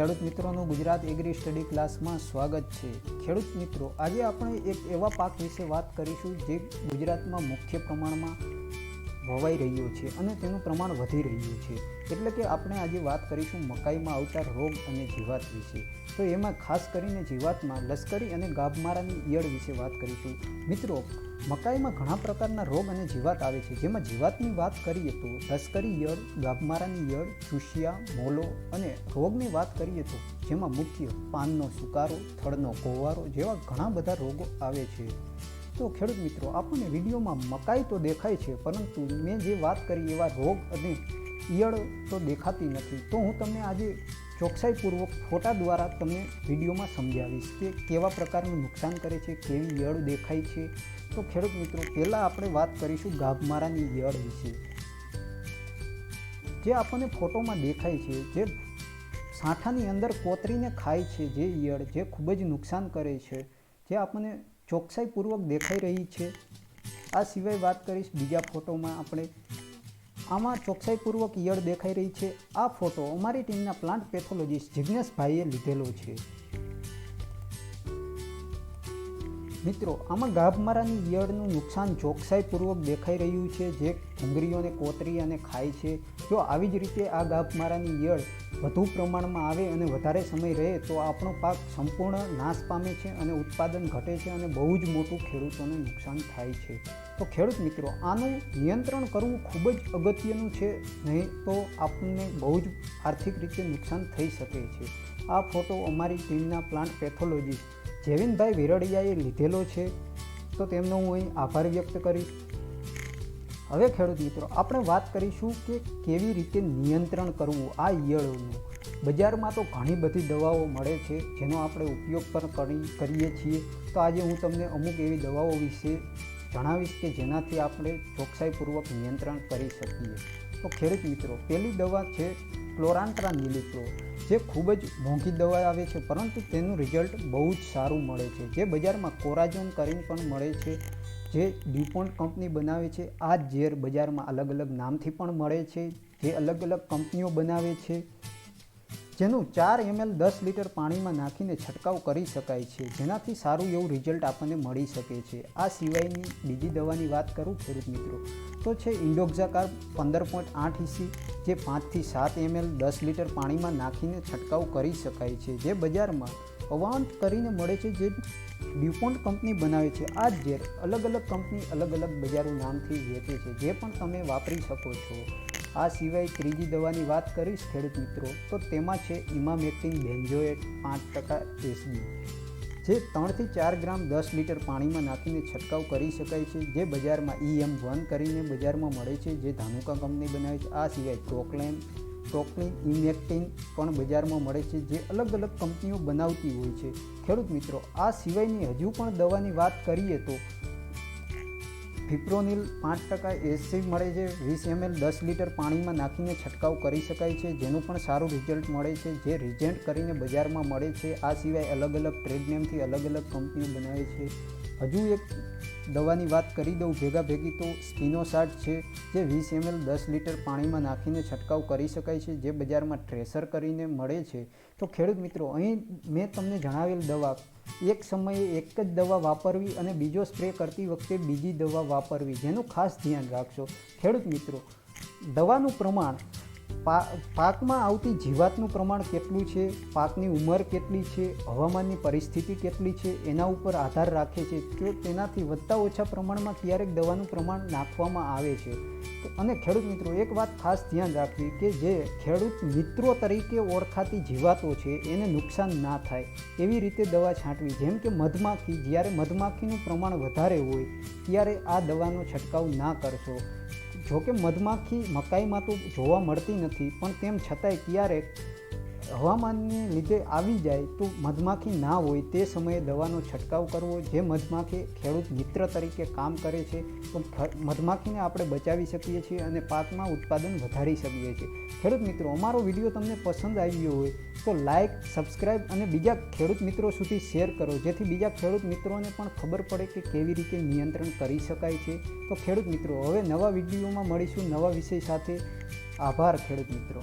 ખેડૂત મિત્રોનું Gujarat agri study ક્લાસમાં સ્વાગત છે. ખેડૂત મિત્રો, આજે આપણે એક એવા પાક વિશે વાત કરીશું જે ગુજરાતમાં મુખ્ય પ્રમાણમાં વવાઈ રહ્યો છે અને તેનું પ્રમાણ વધી રહ્યું છે. એટલે કે આપણે આજે વાત કરીશું મકાઈમાં આવતા રોગ અને જીવાત વિશે. તો એમાં ખાસ કરીને જીવાતમાં લશ્કરી અને ગાભમારાની ઈયળ વિશે વાત કરીશું. મિત્રો, મકાઈમાં ઘણા પ્રકારના રોગ અને જીવાત આવે છે. જેમાં જીવાતની વાત કરીએ તો લશ્કરી ઈયળ, ગાભમારાની ઈયળ, ચૂસિયા, મોલો અને રોગની વાત કરીએ તો જેમાં મુખ્ય પાનનો સુકારો થળનો કોવારો જેવા ઘણા બધા રોગો આવે છે. તો ખેડૂત મિત્રો, આપણને વિડીયોમાં મકાઈ તો દેખાય છે, પરંતુ મેં જે વાત કરી એવા રોગ અને ઈયળ તો દેખાતી નથી. તો હું તમને આજે ચોકસાઈપૂર્વક ફોટા દ્વારા તમને વિડીયોમાં સમજાવીશ કે કેવા પ્રકારનું નુકસાન કરે છે, કેવી ઈયળ દેખાય છે. તો ખેડૂત મિત્રો, પહેલાં આપણે વાત કરીશું ગાભમારાની ઈયળ વિશે. જે આપણને ફોટોમાં દેખાય છે, જે સાંઠાની અંદર કોતરીને ખાય છે જે ઈયળ, જે ખૂબ જ નુકસાન કરે છે, જે આપણને ચોકસાઈપૂર્વક દેખાઈ રહી છે. આ સિવાય વાત કરીશ બીજા ફોટોમાં આપણે. આમાં ચોકસાઈપૂર્વક ઈયળ દેખાઈ રહી છે. આ ફોટો અમારી ટીમના પ્લાન્ટ પેથોલોજીસ્ટ જિજ્ઞેશભાઈએ લીધેલો છે. મિત્રો, આમાં ગાભમારાની ઈયળનું નુકસાન ચોકસાઈપૂર્વક દેખાઈ રહ્યું છે, જે ઘૂંગરીઓને કોતરી અને ખાય છે. જો આવી જ રીતે આ ગાભમારાની ઈયળ વધુ પ્રમાણમાં આવે અને વધારે સમય રહે, તો આપણો પાક સંપૂર્ણ નાશ પામે છે અને ઉત્પાદન ઘટે છે અને બહુ જ મોટું ખેડૂતોને નુકસાન થાય છે. તો ખેડૂત મિત્રો, આનું નિયંત્રણ કરવું ખૂબ જ અગત્યનું છે, નહીં તો આપણને બહુ જ આર્થિક રીતે નુકસાન થઈ શકે છે. આ ફોટો અમારી ટીમના પ્લાન્ટ પેથોલોજીસ્ટ જેવિનભાઈ વિરડિયાએ લીધેલો છે, તો તેમનો હું અહીં આભાર વ્યક્ત કરીશ. હવે ખેડૂત મિત્રો, આપણે વાત કરીશું કે કેવી રીતે નિયંત્રણ કરવું આ ઈયળોનું. બજારમાં તો ઘણી બધી દવાઓ મળે છે, જેનો આપણે ઉપયોગ પણ કરી, કરીએ છીએ. તો આજે હું તમને અમુક એવી દવાઓ વિશે જણાવીશ કે જેનાથી આપણે ચોકસાઈપૂર્વક નિયંત્રણ કરી શકીએ. તો ખેડૂત મિત્રો, પહેલી દવા છે ક્લોરાન્ટ્રા નિલિપ્રો જે ખૂબ જ મોંઘી દવા આવે છે, પરંતુ તેનું રિઝલ્ટ બહુ જ સારું મળે છે. જે બજારમાં કોરાજોન કરીને પણ મળે છે, જે ડ્યુપોન્ટ કંપની બનાવે છે, આ ઝેર બજારમાં અલગ અલગ નામથી પણ મળે છે, જે અલગ અલગ કંપનીઓ બનાવે છે. જેનું ચાર એમએલ દસ લીટર પાણીમાં નાખીને છંટકાવ કરી શકાય છે, જેનાથી સારું એવું રિઝલ્ટ આપણને મળી શકે છે. આ સિવાયની બીજી દવાની વાત કરું, ખેડૂત મિત્રો, તો છે ઇન્ડોક્ઝાકાર પંદર પોઈન્ટ આઠ ઇસી જે પાંચથી સાત એમએલ દસ લીટર પાણીમાં નાખીને છંટકાવ કરી શકાય છે. જે બજારમાં અવાંત કરીને મળે છે, જે ડ્યુપોન્ટ કંપની બનાવે છે. આ ઝેર અલગ અલગ કંપની અલગ અલગ બજારો નામથી વેચે છે, જે પણ તમે વાપરી શકો છો. આ સિવાય ત્રીજી દવાની વાત કરીશ ખેડૂત મિત્રો, તો તેમાં છે ઇમામેક્ટિન બેન્ઝોએટ પાંચ ટકા એસબી. જે ત્રણથી ચાર ગ્રામ દસ લીટર પાણીમાં નાખીને છંટકાવ કરી શકાય છે, જે બજારમાં ઈએમ વન કરીને બજારમાં મળે છે, જે ધાનુકા કંપની બનાવે છે. આ સિવાય પ્રોક્લેમ પ્રોક્લિન, ઇમેક્ટિન પણ બજારમાં મળે છે, જે અલગ અલગ કંપનીઓ બનાવતી હોય છે. ખેડૂત મિત્રો, આ સિવાયની હજુ પણ દવાની વાત કરીએ તો ફિપ્રોનિલ પાંચ ટકા એસી મળે છે, વીસ એમએલ દસ લીટર પાણીમાં નાખીને છંટકાવ કરી શકાય છે, જેનું પણ સારું રિઝલ્ટ મળે છે, જે રિજેન્ટ કરીને બજારમાં મળે છે. આ સિવાય અલગ અલગ ટ્રેડ નેમથી અલગ અલગ કંપનીઓ બનાવે છે. હજુ એક દવાની વાત કરી દઉં, ભેગા ભેગી તો સ્પિનોસાટ છે, જે વીસ એમએલ દસ લીટર પાણીમાં નાખીને છંટકાવ કરી શકાય છે, જે બજારમાં ટ્રેસર કરીને મળે છે. તો ખેડૂત મિત્રો, અહીં મેં તમને જણાવેલ દવા, એક સમયે એક જ દવા વાપરવી અને બીજો સ્પ્રે કરતી વખતે બીજી દવા વાપરવી, જેનું ખાસ ધ્યાન રાખશો ખેડૂત મિત્રો, દવાનું પ્રમાણ પાકમાં આવતી જીવાતનું પ્રમાણ કેટલું છે? પાકની ઉંમર કેટલી છે? હવામાનની પરિસ્થિતિ કેટલી છે? એના ઉપર આધાર રાખે છે. તો તેનાથી વધતા ઓછા પ્રમાણમાં ક્યારેક દવાનું પ્રમાણ નાખવામાં આવે છે. અને ખેડૂત મિત્રો, એક વાત ખાસ ધ્યાન રાખવી કે જે ખેડૂત મિત્રો તરીકે ઓળખાતી જીવાતો છે, એને નુકસાન ના થાય. એવી રીતે દવા છાંટવી. જેમ કે મધમાખી, જ્યારે મધમાખીનું પ્રમાણ વધારે હોય, ત્યારે આ દવાનો છંટકાવ ના કરશો. જોકે મધમાખી મકાઈમાં તો જોવા મળતી નથી પણ તેમ છતાંય ક્યારેક હવામાનને લીધે આવી જાય તો મધમાખી ના હોય તે સમયે દવાનો છંટકાવ કરવો, જે મધમાખી ખેડૂત મિત્ર તરીકે કામ કરે છે, તો મધમાખીને આપણે બચાવી શકીએ છીએ અને પાકમાં ઉત્પાદન વધારી શકીએ છીએ. ખેડૂત મિત્રો, અમારો વીડિયો તમને પસંદ આવ્યો હોય તો લાઇક સબસ્ક્રાઈબ અને બીજા ખેડૂત મિત્રો સુધી શેર કરો. જેથી બીજા ખેડૂત મિત્રોને પણ ખબર પડે કે કેવી રીતે નિયંત્રણ કરી શકાય છે. તો ખેડૂત મિત્રો, હવે નવા વિડીયોમાં મળીશું નવા વિષય સાથે. આભાર ખેડૂત મિત્રો.